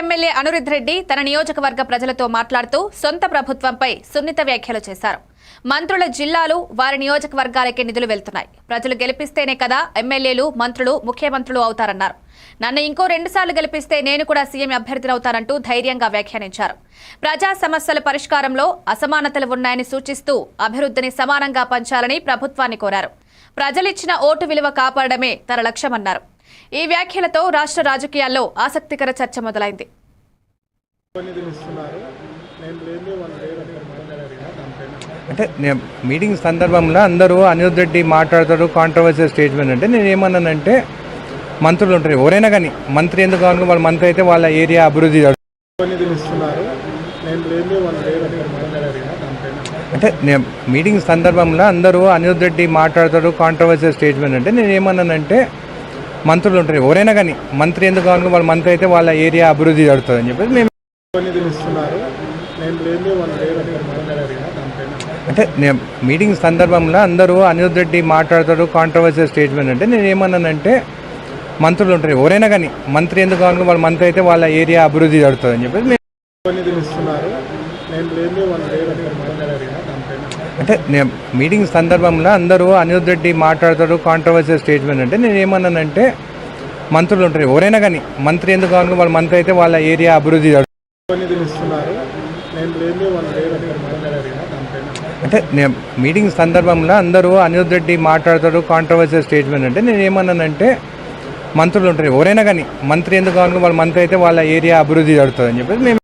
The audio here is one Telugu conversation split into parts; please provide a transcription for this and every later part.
ఎమ్మెల్యే అనురుద్ రెడ్డి తన నియోజకవర్గ ప్రజలతో మాట్లాడుతూ సొంత ప్రభుత్వంపై సున్నిత వ్యాఖ్యలు చేశారు. మంత్రుల జిల్లాలు వారి నియోజకవర్గాలకే నిధులు వెళ్తున్నాయి. ప్రజలు గెలిపిస్తేనే కదా ఎమ్మెల్యేలు మంత్రులు ముఖ్యమంత్రులు అవుతారన్నారు. నన్ను ఇంకో రెండుసార్లు గెలిపిస్తే నేను కూడా సీఎం అభ్యర్థినవుతానంటూ ధైర్యంగా వ్యాఖ్యానించారు. ప్రజా సమస్యల పరిష్కారంలో అసమానతలు ఉన్నాయని సూచిస్తూ అభివృద్ధిని సమానంగా పంచాలని ప్రభుత్వాన్ని కోరారు. ప్రజలిచ్చిన ఓటు విలువ కాపాడమే తన లక్ష్యమన్నారు. ఈ వ్యాఖ్యలతో రాష్ట్ర రాజకీయాల్లో ఆసక్తికర చర్చ మొదలైంది. అంటే నేను మీటింగ్ సందర్భంలో అందరూ అనిరుద్ రెడ్డి మాట్లాడతాడు కాంట్రవర్సీ స్టేట్మెంట్ అంటే నేను ఏమన్నానంటే మంత్రులు ఉంటారు. ఎవరైనా కానీ మంత్రి ఎందుకు కావాలి వాళ్ళ మంత్రి అయితే వాళ్ళ ఏరియా అభివృద్ధి అంటే నేను మీటింగ్ సందర్భంలో అందరూ అనిరుద్ రెడ్డి మాట్లాడతాడు కాంట్రవర్సీ స్టేట్మెంట్ అంటే నేను ఏమన్నానంటే మంత్రులు ఉంటారు. ఎవరైనా కానీ మంత్రి ఎందుకు కావాలి? వాళ్ళ మంత్రి అయితే వాళ్ళ ఏరియా అభివృద్ధి జరుగుతుంది అని చెప్పేసి మేము అంటే నేను మీటింగ్ సందర్భంలో అందరూ అనిరుద్ రెడ్డి మాట్లాడతాడు కాంట్రవర్సీ స్టేట్మెంట్ అంటే నేను ఏమన్నానంటే మంత్రులు ఉంటారు. ఎవరైనా కానీ మంత్రి ఎందుకు కావాలి? వాళ్ళ మంత్రి అయితే వాళ్ళ ఏరియా అభివృద్ధి జరుగుతుంది అని చెప్పేసి మేము అంటే నేను మీటింగ్ సందర్భంలో అందరూ అనిరుద్ రెడ్డి మాట్లాడతాడు కాంట్రవర్సీ స్టేట్మెంట్ అంటే నేను ఏమన్నానంటే మంత్రులు ఉంటారు ఎవరైనా కానీ మంత్రి ఎందుకు కావాలి వాళ్ళ మంత్రి అయితే వాళ్ళ ఏరియా అభివృద్ధి అంటే నేను మీటింగ్ సందర్భంలో అందరూ అనిరుద్ రెడ్డి మాట్లాడతాడు కాంట్రవర్సీ స్టేట్మెంట్ అంటే నేను ఏమన్నానంటే మంత్రులు ఉంటారు ఎవరైనా కానీ మంత్రి ఎందుకు కావాలి వాళ్ళ మంత్రి అయితే వాళ్ళ ఏరియా అభివృద్ధి జరుగుతుంది అని చెప్పేసి మేము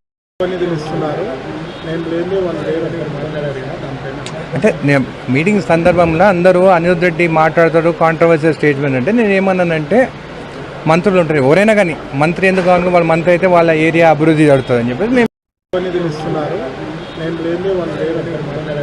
అంటే నేను మీటింగ్ సందర్భంలో అందరూ అనిరుద్ రెడ్డి మాట్లాడతాడు కాంట్రవర్సీ స్టేట్మెంట్ అంటే నేను ఏమన్నానంటే మంత్రులు ఉంటారు ఎవరైనా కానీ మంత్రి ఎందుకు కావాలి వాళ్ళ మంత్రి అయితే వాళ్ళ ఏరియా అభివృద్ధి జరుగుతుంది అని చెప్పేసి మేము